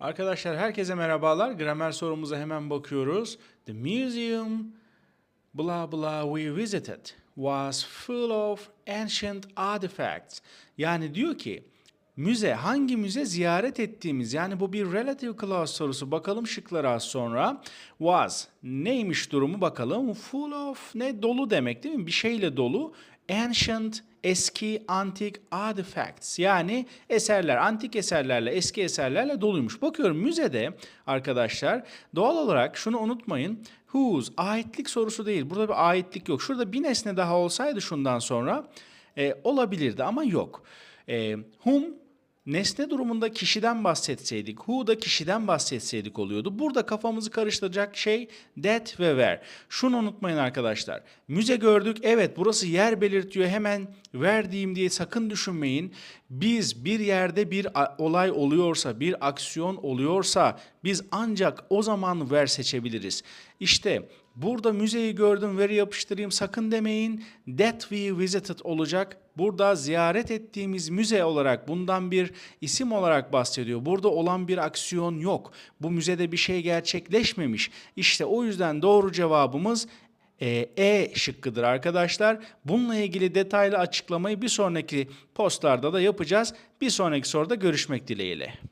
Arkadaşlar herkese merhabalar. Gramer sorumuza hemen bakıyoruz. The museum blah blah we visited was full of ancient artifacts. Yani diyor ki müze hangi müze ziyaret ettiğimiz yani bu bir relative clause sorusu bakalım şıklara az sonra was neymiş durumu bakalım full of ne dolu demek değil mi bir şeyle dolu ancient eski antik artifacts yani eserler antik eserlerle eski eserlerle doluymuş. Bakıyorum müzede arkadaşlar doğal olarak şunu unutmayın whose aitlik sorusu değil burada bir aitlik yok. Şurada bir nesne daha olsaydı şundan sonra e, olabilirdi ama yok. E, whom nesne durumunda kişiden bahsetseydik, who da kişiden bahsetseydik oluyordu. Burada kafamızı karıştıracak şey that ve where. Şunu unutmayın arkadaşlar. Müze gördük. Evet burası yer belirtiyor. Hemen where diyeyim diye sakın düşünmeyin. Biz bir yerde bir olay oluyorsa, bir aksiyon oluyorsa biz ancak o zaman where seçebiliriz. İşte Burada müzeyi gördüm, veri yapıştırayım sakın demeyin. That we visited olacak. Burada ziyaret ettiğimiz müze olarak bundan bir isim olarak bahsediyor. Burada olan bir aksiyon yok. Bu müzede bir şey gerçekleşmemiş. İşte o yüzden doğru cevabımız e, E şıkkıdır arkadaşlar. Bununla ilgili detaylı açıklamayı bir sonraki postlarda da yapacağız. Bir sonraki soruda görüşmek dileğiyle.